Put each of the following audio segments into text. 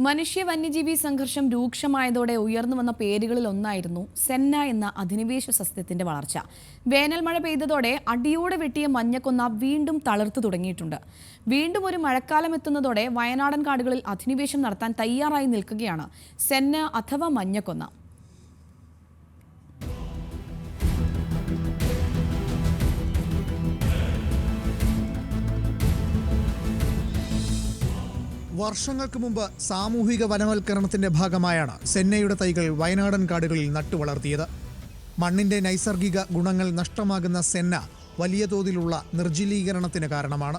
മനുഷ്യ വന്യജീവി സംഘർഷം രൂക്ഷമായതോടെ ഉയർന്നു വന്ന പേരുകളിൽ ഒന്നായിരുന്നു സെന്ന എന്ന അധിനിവേശ സസ്യത്തിന്റെ വളർച്ച. വേനൽ മഴ പെയ്തതോടെ അടിയോടെ വെട്ടിയ മഞ്ഞക്കൊന്ന വീണ്ടും തളർത്തു തുടങ്ങിയിട്ടുണ്ട്. വീണ്ടും ഒരു മഴക്കാലം എത്തുന്നതോടെ വയനാടൻ കാടുകളിൽ അധിനിവേശം നടത്താൻ തയ്യാറായി നിൽക്കുകയാണ് സെന്ന അഥവാ മഞ്ഞക്കൊന്ന. വർഷങ്ങൾക്ക് മുമ്പ് സാമൂഹിക വനവൽക്കരണത്തിന്റെ ഭാഗമായാണ് സെന്നയുടെ തൈകൾ വയനാടൻ കാടുകളിൽ നട്ടുവളർത്തിയത്. മണ്ണിന്റെ നൈസർഗിക ഗുണങ്ങൾ നഷ്ടമാകുന്ന സെന്ന വലിയ തോതിലുള്ള നിർജലീകരണത്തിന് കാരണമാണ്.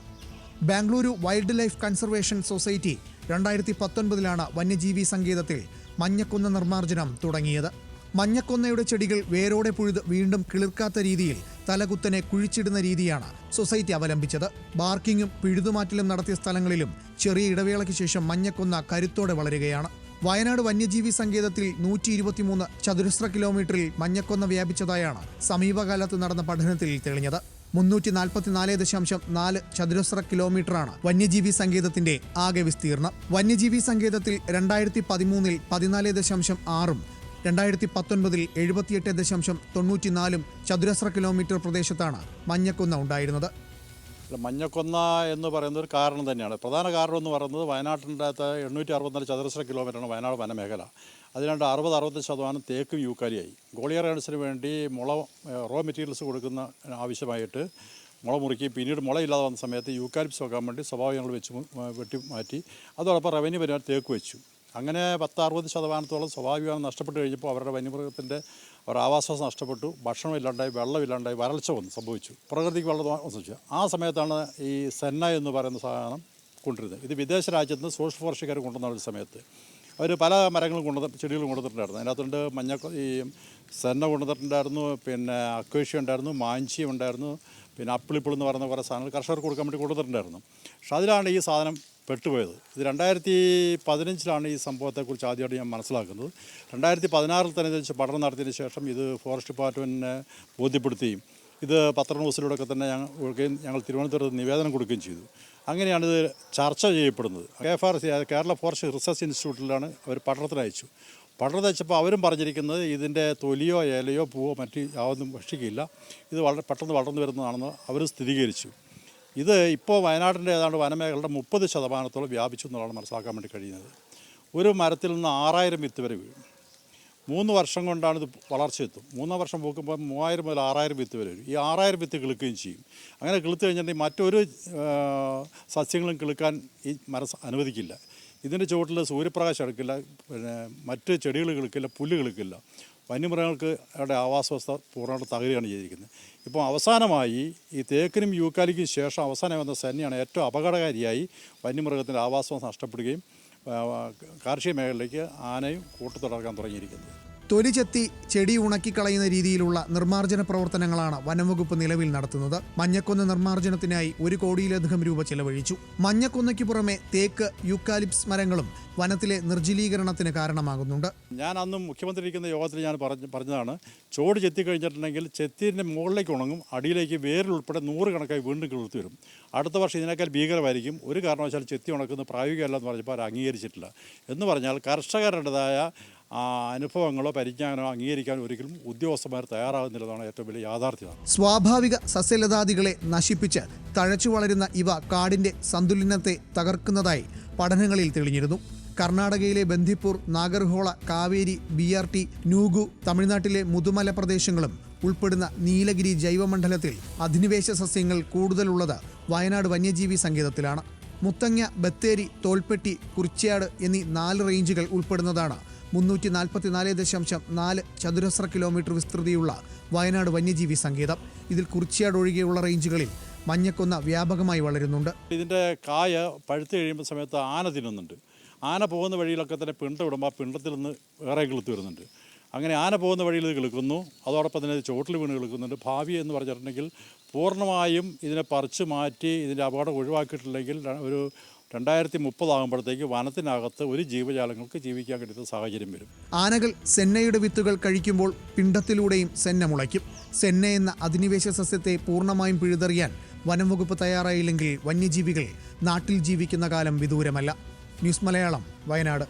Bengaluru wild life conservation society രണ്ടായിരത്തി പത്തൊൻപതിലാണ് വന്യജീവി സങ്കേതത്തിൽ മഞ്ഞക്കുന്ന നിർമ്മാർജനം തുടങ്ങിയത്. മഞ്ഞക്കൊന്നയുടെ ചെടികൾ വേരോടെ പുഴുത് വീണ്ടും കിളിർക്കാത്ത രീതിയിൽ തലകുത്തനെ കുഴിച്ചിടുന്ന രീതിയാണ് സൊസൈറ്റി അവലംബിച്ചത്. ബാർക്കിങ്ങും പിഴുതുമാറ്റലും നടത്തിയ സ്ഥലങ്ങളിലും ചെറിയ ഇടവേളയ്ക്ക് ശേഷം മഞ്ഞക്കൊന്ന കരുത്തോടെ വളരുകയാണ്. വയനാട് വന്യജീവി സങ്കേതത്തിൽ നൂറ്റി ഇരുപത്തിമൂന്ന് ചതുരശ്ര കിലോമീറ്ററിൽ മഞ്ഞക്കൊന്ന വ്യാപിച്ചതായാണ് സമീപകാലത്ത് നടന്ന പഠനത്തിൽ തെളിഞ്ഞത്. മുന്നൂറ്റി നാൽപ്പത്തിനാല് ദശാംശം നാല് ചതുരശ്ര കിലോമീറ്ററാണ് വന്യജീവി സങ്കേതത്തിന്റെ ആകെ വിസ്തീർണം വന്യജീവി സങ്കേതത്തിൽ രണ്ടായിരത്തി പതിമൂന്നിൽ പതിനാല് ദശാംശം ആറും രണ്ടായിരത്തി പത്തൊൻപതിൽ എഴുപത്തിയെട്ട് ദശാംശം തൊണ്ണൂറ്റിനാലും ചതുരശ്ര കിലോമീറ്റർ പ്രദേശത്താണ് മഞ്ഞക്കൊന്ന ഉണ്ടായിരുന്നത്. മഞ്ഞക്കൊന്ന എന്ന് പറയുന്നത് ഒരു കാരണം തന്നെയാണ്. പ്രധാന കാരണം എന്ന് പറയുന്നത് വയനാട്ടിന്റെ അകത്ത് എണ്ണൂറ്റി അറുപത്തിനാല് ചതുരശ്ര കിലോമീറ്ററാണ് വയനാട് വനമേഖല. അതിനാണ്ട് അറുപത് അറുപത്തി ശതമാനം തേക്കും യൂക്കാലിയായി. ഗോളിയർ ഗൺസിന് വേണ്ടി മുള റോ മെറ്റീരിയൽസ് കൊടുക്കുന്ന ആവശ്യമായിട്ട് മുള മുറുക്കി പിന്നീട് മുളയില്ലാതെ വന്ന സമയത്ത് യൂക്കാലിപ്സ് വെക്കാൻ വേണ്ടി സ്വഭാവം ഞങ്ങൾ വെച്ച് വെട്ടി മാറ്റി. അതോടൊപ്പം റവന്യൂ പരിപാടി തേക്ക് വെച്ചു. അങ്ങനെ പത്ത് അറുപത് ശതമാനത്തോളം സ്വാഭാവികമായി നഷ്ടപ്പെട്ട് കഴിഞ്ഞപ്പോൾ അവരുടെ വന്യമൃഗത്തിന്റെ അവരുടെ ആവാസവാസം നഷ്ടപ്പെട്ടു ഭക്ഷണമില്ലാണ്ടായി വെള്ളമില്ലാണ്ടായി വരൾച്ച വന്നു സംഭവിച്ചു. പ്രകൃതിക്ക് വെള്ളം സംഭവിച്ചു. ആ സമയത്താണ് ഈ സെന്ന എന്ന് പറയുന്ന സാധനം കൊണ്ടുവരുന്നത്. ഇത് വിദേശ രാജ്യത്ത് നിന്ന് സോഷ്യൽ ഫോറസ്റ്റുകാർ കൊണ്ടുവന്ന ഒരു സമയത്ത്. അവർ പല മരങ്ങളും കൊണ്ടു ചെടികളും കൊണ്ടുവന്നിട്ടുണ്ടായിരുന്നു. അതിനകത്തുണ്ട് മഞ്ഞ ഈ സെന്ന കൊണ്ടുവന്നിട്ടുണ്ടായിരുന്നു പിന്നെ അക്വേഷ്യ ഉണ്ടായിരുന്നു മാഞ്ചി ഉണ്ടായിരുന്നു പിന്നെ അപ്പിളിപ്പിൾ എന്ന് പറയുന്ന കുറേ സാധനങ്ങൾ കർഷകർക്ക് കൊടുക്കാൻ വേണ്ടി കൊണ്ടുവന്നിട്ടുണ്ടായിരുന്നു. പക്ഷെ അതിലാണ് ഈ സാധനം പെട്ടുപോയത്. ഇത് രണ്ടായിരത്തി പതിനഞ്ചിലാണ് ഈ സംഭവത്തെക്കുറിച്ച് ആദ്യമായിട്ട് ഞാൻ മനസ്സിലാക്കുന്നത്. രണ്ടായിരത്തി പതിനാറിൽ തന്നെ ഇതിനെക്കുറിച്ച് പഠനം നടത്തിയതിന് ശേഷം ഇത് ഫോറസ്റ്റ് ഡിപ്പാർട്ട്മെന്റിനെ ബോധ്യപ്പെടുത്തുകയും ഇത് പത്ര ന്യൂസിലൂടെയൊക്കെ തന്നെ ഞങ്ങൾ ഞങ്ങൾ തിരുവനന്തപുരത്ത് നിവേദനം കൊടുക്കുകയും ചെയ്തു. അങ്ങനെയാണ് ഇത് ചർച്ച ചെയ്യപ്പെടുന്നത്. K F R I Kerala forest research ഇൻസ്റ്റിറ്റ്യൂട്ടിലാണ് അവർ പഠനത്തിന് അയച്ചു പഠനത്തിന് അയച്ചപ്പോൾ അവരും പറഞ്ഞിരിക്കുന്നത് ഇതിന്റെ തൊലിയോ ഇലയോ പൂവോ മറ്റ് യാതൊന്നും ഭക്ഷിക്കില്ല ഇത് വളരെ പെട്ടെന്ന് വളർന്നു വരുന്നതാണെന്ന് അവർ സ്ഥിരീകരിച്ചു. ഇത് ഇപ്പോൾ വയനാടിന്റെ ഏതാണ്ട് വനമേഖലയുടെ മുപ്പത് ശതമാനത്തോളം വ്യാപിച്ചു എന്നുള്ളതാണ് മനസ്സിലാക്കാൻ വേണ്ടി കഴിയുന്നത്. ഒരു മരത്തിൽ നിന്ന് ആറായിരം വിത്ത് വരെ വീഴും. മൂന്ന് വർഷം കൊണ്ടാണ് ഇത് വളർച്ചയെത്തും മൂന്നാം വർഷം പൂക്കുമ്പോൾ മൂവായിരം മുതൽ ആറായിരം വിത്ത് വരെ വരും. ഈ ആറായിരം വിത്ത് കിളുക്കുകയും ചെയ്യും. അങ്ങനെ കിളുത്ത് കഴിഞ്ഞിട്ടുണ്ടെങ്കിൽ മറ്റൊരു സസ്യങ്ങളും കിളുക്കാൻ ഈ മരം അനുവദിക്കില്ല. ഇതിന്റെ ചുവട്ടിൽ സൂര്യപ്രകാശം എടുക്കില്ല. പിന്നെ മറ്റ് ചെടികൾ കിളുക്കില്ല പുല്ല് കിളുക്കില്ല. വന്യമൃഗങ്ങൾക്ക് അവരുടെ ആവാസവ്യവസ്ഥ പൂർണമായിട്ട് തകരുകയാണ് ചെയ്തിരിക്കുന്നത്. ഇപ്പോൾ അവസാനമായി ഈ തേക്കിനും യൂക്കാലിക്കും ശേഷം അവസാനം വന്ന സന്നിയാണ് ഏറ്റവും അപകടകാരിയായി വന്യമൃഗത്തിന്റെ ആവാസവ്യവസ്ഥ നഷ്ടപ്പെടുകയും കാർഷിക മേഖലയിലേക്ക് ആനയും കൂട്ടത്തുടർക്കാൻ തുടങ്ങിയിരിക്കുന്നത്. തൊലി ചെത്തി ചെടി ഉണക്കിക്കളയുന്ന രീതിയിലുള്ള നിർമ്മാർജന പ്രവർത്തനങ്ങളാണ് വനംവകുപ്പ് നിലവിൽ നടത്തുന്നത്. മഞ്ഞക്കൊന്ന നിർമ്മാർജനത്തിനായി ഒരു കോടിയിലധികം രൂപ ചെലവഴിച്ചു. മഞ്ഞക്കൊന്നയ്ക്ക് പുറമെ തേക്ക് യുക്കാലിപ്സ് മരങ്ങളും വനത്തിലെ നിർജലീകരണത്തിന് കാരണമാകുന്നുണ്ട്. ഞാൻ അന്നും മുഖ്യമന്ത്രി ഇരിക്കുന്ന യോഗത്തിൽ ഞാൻ പറഞ്ഞ പറഞ്ഞതാണ് ചോട് ചെത്തി കഴിഞ്ഞിട്ടുണ്ടെങ്കിൽ ചെത്തിന്റെ മുകളിലേക്ക് ഉണങ്ങും അടിയിലേക്ക് വേരിലുൾപ്പെടെ നൂറുകണക്കായി വീണ്ടും കിളിർത്തി വരും. അടുത്ത വർഷം ഇതിനേക്കാൾ ഭീകരമായിരിക്കും. ഒരു കാരണവശാലും ചെത്തി ഉണക്കുന്നത് പ്രായോഗികമല്ല എന്ന് പറഞ്ഞപ്പോൾ അവർ അംഗീകരിച്ചിട്ടില്ല. എന്ന് പറഞ്ഞാൽ കർഷകരുടേതായ ആ, അനുഭവങ്ങളോ പരിജ്ഞാനോ അംഗീകരിക്കാൻ ഒരിക്കലും ഉദ്യോഗസ്ഥന്മാർ തയ്യാറാകുന്നില്ലെന്നാണ് ഏറ്റവും വലിയ യാഥാർത്ഥ്യം. സ്വാഭാവിക സസ്യലതാദികളെ നശിപ്പിച്ച് തഴച്ചു വളരുന്ന ഇവ കാടിന്റെ സന്തുലനത്തെ തകർക്കുന്നതായി പഠനങ്ങളിൽ തെളിഞ്ഞിരുന്നു. കർണാടകയിലെ Bandipur Nagarhole Kaveri B R T Nugu തമിഴ്നാട്ടിലെ മുതുമല പ്രദേശങ്ങളും ഉൾപ്പെടുന്ന നീലഗിരി ജൈവമണ്ഡലത്തിൽ അധിനിവേശ സസ്യങ്ങൾ കൂടുതലുള്ളത് വയനാട് വന്യജീവി സങ്കേതത്തിലാണ്. മുത്തങ്ങ ബത്തേരി തോൽപ്പെട്ടി കുറിച്ചാട് എന്നീ നാല് റേഞ്ചുകൾ ഉൾപ്പെടുന്നതാണ് മുന്നൂറ്റി നാൽപ്പത്തിനാല് ദശാംശം നാല് ചതുരശ്ര കിലോമീറ്റർ വിസ്തൃതിയുള്ള വയനാട് വന്യജീവി സങ്കേതം. ഇതിൽ കുറിച്ചിയാട് ഒഴികെയുള്ള റേഞ്ചുകളിൽ മഞ്ഞക്കൊന്ന വ്യാപകമായി വളരുന്നുണ്ട്. ഇതിന്റെ കായ പഴുത്ത് കഴിയുമ്പോൾ സമയത്ത് ആന തിന്നുന്നുണ്ട്. ആന പോകുന്ന വഴിയിലൊക്കെ തന്നെ പിണ്ട വിടുമ്പോൾ ആ പിണ്ടത്തിൽ നിന്ന് വേറെ കിളുത്ത് വരുന്നുണ്ട്. അങ്ങനെ ആന പോകുന്ന വഴിയിൽ ഇത് കിളുക്കുന്നു. അതോടൊപ്പം തന്നെ ചോട്ടിൽ വീണ് കിളുക്കുന്നുണ്ട്. ഭാവി എന്ന് പറഞ്ഞിട്ടുണ്ടെങ്കിൽ പൂർണമായും ഇതിനെ പറിച്ചു മാറ്റി ഇതിന്റെ അപകടം ഒഴിവാക്കിയിട്ടില്ലെങ്കിൽ ഒരു രണ്ടായിരത്തി മുപ്പതാകുമ്പോഴത്തേക്ക് വനത്തിനകത്ത് ഒരു ജീവജാലങ്ങൾക്ക് ജീവിക്കാൻ കഴിയുന്ന സാഹചര്യം വരും. ആനകൾ സെന്നയുടെ വിത്തുകൾ കഴിക്കുമ്പോൾ പിണ്ടത്തിലൂടെയും സെന്ന മുളയ്ക്കും. സെന്ന എന്ന അധിനിവേശ സസ്യത്തെ പൂർണമായും പിഴുതെറിയാൻ വനം വകുപ്പ് തയ്യാറായില്ലെങ്കിൽ വന്യജീവികൾ നാട്ടിൽ ജീവിക്കുന്ന കാലം വിദൂരമല്ല. ന്യൂസ് മലയാളം വയനാട്.